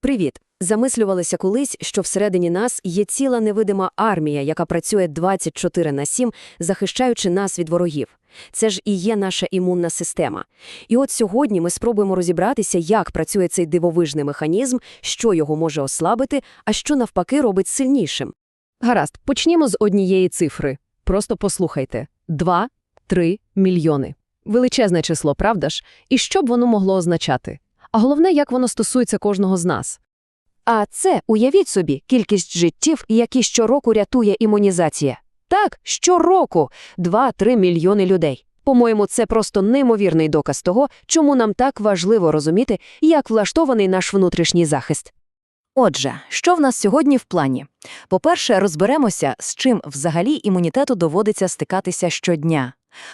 Привіт! Замислювалися колись, що всередині нас є ціла невидима армія, яка працює 24 на 7, захищаючи нас від ворогів. Це ж і є наша імунна система. І от сьогодні ми спробуємо розібратися, як працює цей дивовижний механізм, що його може ослабити, а що навпаки робить сильнішим. Гаразд, почнімо з однієї цифри. Просто послухайте. 2-3 мільйони. Величезне число, правда ж? І що б воно могло означати? А головне, як воно стосується кожного з нас. А це, уявіть собі, кількість життів, які щороку рятує імунізація. Так, щороку 2-3 мільйони людей. По-моєму, це просто неймовірний доказ того, чому нам так важливо розуміти, як влаштований наш внутрішній захист. Отже, що в нас сьогодні в плані? По-перше, розберемося, з чим взагалі імунітету доводиться стикатися щодня.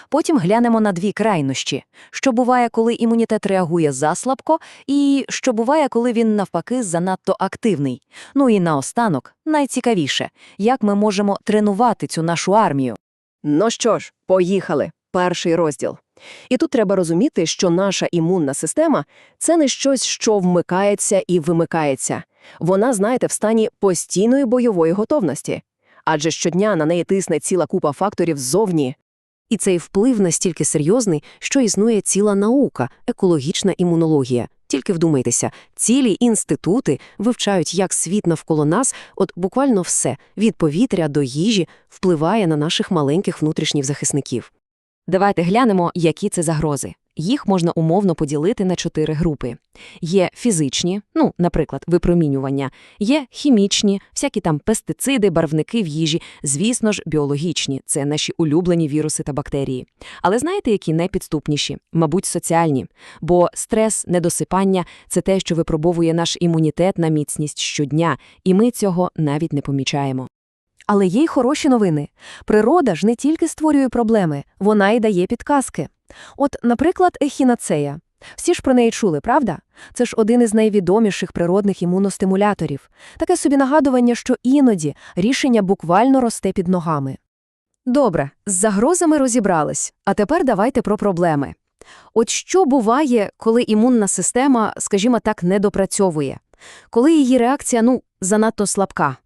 Потім глянемо на дві крайнощі: що буває, коли імунітет реагує заслабко, і що буває, коли він навпаки занадто активний. Ну і наостанок, найцікавіше, як ми можемо тренувати цю нашу армію. Ну що ж, поїхали. Перший розділ. І тут треба розуміти, що наша імунна система це не щось, що вмикається і вимикається. Вона, знаєте, в стані постійної бойової готовності. Адже щодня на неї тисне ціла купа факторів ззовні. І цей вплив настільки серйозний, що існує ціла наука – екологічна імунологія. Тільки вдумайтеся, цілі інститути вивчають, як світ навколо нас, от буквально все, від повітря до їжі, впливає на наших маленьких внутрішніх захисників. Давайте глянемо, які це загрози. Їх можна умовно поділити на чотири групи. Є фізичні, ну, наприклад, випромінювання, є хімічні, всякі там пестициди, барвники в їжі, звісно ж, біологічні, це наші улюблені віруси та бактерії. Але знаєте, які найпідступніші? Мабуть, соціальні. Бо стрес, недосипання – це те, що випробовує наш імунітет на міцність щодня, і ми цього навіть не помічаємо. Але є й хороші новини. Природа ж не тільки створює проблеми, вона й дає підказки. От, наприклад, ехінацея. Всі ж про неї чули, правда? Це ж один із найвідоміших природних імуностимуляторів. Таке собі нагадування, що іноді рішення буквально росте під ногами. Добре, з загрозами розібрались, а тепер давайте про проблеми. От що буває, коли імунна система, скажімо так, не допрацьовує? Коли її реакція, ну, занадто слабка?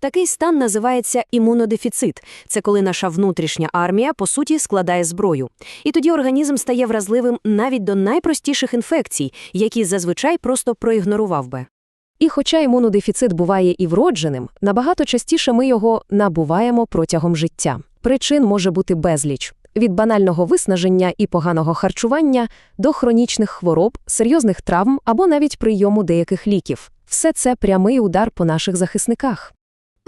Такий стан називається імунодефіцит. Це коли наша внутрішня армія, по суті, складає зброю. І тоді організм стає вразливим навіть до найпростіших інфекцій, які зазвичай просто проігнорував би. І хоча імунодефіцит буває і вродженим, набагато частіше ми його набуваємо протягом життя. Причин може бути безліч. Від банального виснаження і поганого харчування до хронічних хвороб, серйозних травм або навіть прийому деяких ліків. Все це прямий удар по наших захисниках.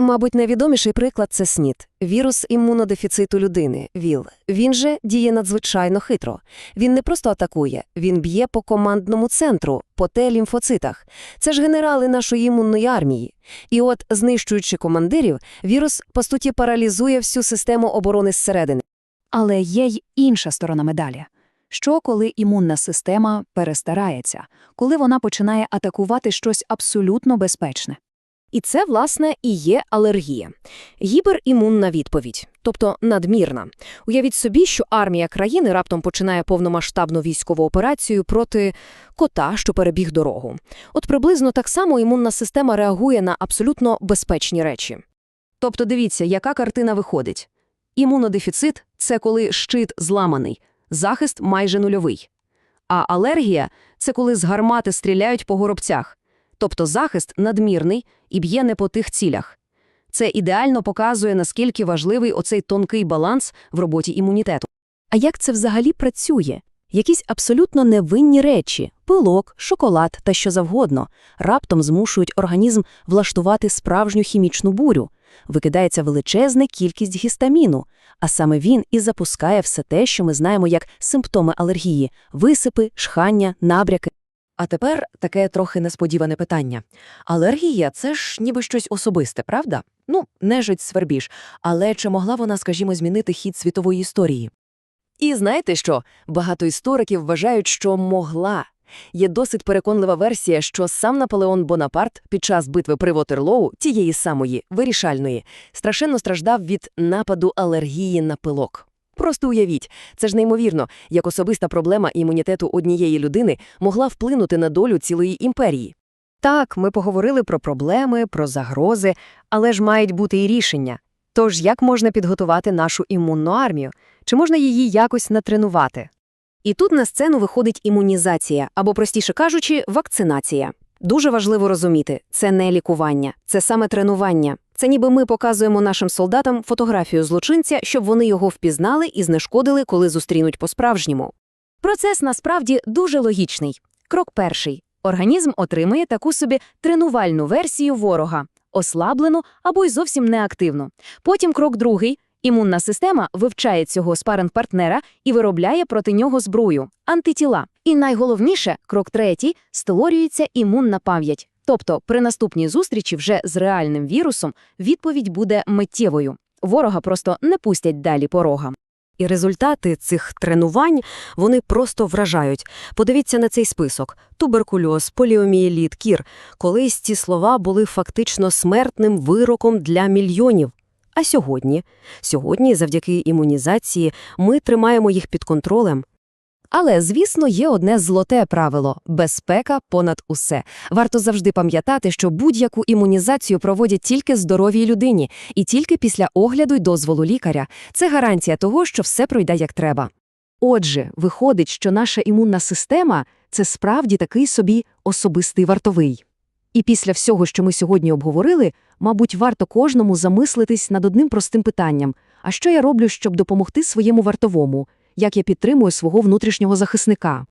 Мабуть, найвідоміший приклад це СНІД – вірус імунодефіциту людини, ВІЛ. Він же діє надзвичайно хитро. Він не просто атакує, він б'є по командному центру, по Т-лімфоцитах. Це ж генерали нашої імунної армії. І от, знищуючи командирів, вірус, по суті, паралізує всю систему оборони зсередини. Але є й інша сторона медалі. Що, коли імунна система перестарається, коли вона починає атакувати щось абсолютно безпечне? І це, власне, і є алергія. Гіперімунна відповідь, тобто надмірна. Уявіть собі, що армія країни раптом починає повномасштабну військову операцію проти кота, що перебіг дорогу. От приблизно так само імунна система реагує на абсолютно безпечні речі. Тобто дивіться, яка картина виходить. Імунодефіцит – це коли щит зламаний, захист майже нульовий. А алергія – це коли з гармати стріляють по горобцях. Тобто захист надмірний і б'є не по тих цілях. Це ідеально показує, наскільки важливий оцей тонкий баланс в роботі імунітету. А як це взагалі працює? Якісь абсолютно невинні речі – пилок, шоколад та що завгодно – раптом змушують організм влаштувати справжню хімічну бурю. Викидається величезна кількість гістаміну, а саме він і запускає все те, що ми знаємо як симптоми алергії – висипи, шхання, набряки. А тепер таке трохи несподіване питання. Алергія – це ж ніби щось особисте, правда? Ну, нежить свербіж. Але чи могла вона, скажімо, змінити хід світової історії? І знаєте що? Багато істориків вважають, що могла. Є досить переконлива версія, що сам Наполеон Бонапарт під час битви при Вотерлоу, тієї самої, вирішальної, страшенно страждав від нападу алергії на пилок. Просто уявіть, це ж неймовірно, як особиста проблема імунітету однієї людини могла вплинути на долю цілої імперії. Так, ми поговорили про проблеми, про загрози, але ж мають бути і рішення. Тож як можна підготувати нашу імунну армію? Чи можна її якось натренувати? І тут на сцену виходить імунізація, або, простіше кажучи, вакцинація. Дуже важливо розуміти, це не лікування, це саме тренування. Це ніби ми показуємо нашим солдатам фотографію злочинця, щоб вони його впізнали і знешкодили, коли зустрінуть по-справжньому. Процес насправді дуже логічний. Крок перший. Організм отримує таку собі тренувальну версію ворога, ослаблену або й зовсім неактивну. Потім крок другий. Імунна система вивчає цього спаринг-партнера і виробляє проти нього зброю – антитіла. І найголовніше, крок третій – створюється імунна пам'ять. Тобто при наступній зустрічі вже з реальним вірусом відповідь буде миттєвою. Ворога просто не пустять далі порога. І результати цих тренувань, вони просто вражають. Подивіться на цей список. Туберкульоз, поліомієліт, кір. Колись ці слова були фактично смертним вироком для мільйонів. А сьогодні? Сьогодні, завдяки імунізації, ми тримаємо їх під контролем. Але, звісно, є одне золоте правило – безпека понад усе. Варто завжди пам'ятати, що будь-яку імунізацію проводять тільки здоровій людині і тільки після огляду й дозволу лікаря. Це гарантія того, що все пройде як треба. Отже, виходить, що наша імунна система – це справді такий собі особистий вартовий. І після всього, що ми сьогодні обговорили, мабуть, варто кожному замислитись над одним простим питанням – а що я роблю, щоб допомогти своєму вартовому? Як я підтримую свого внутрішнього захисника?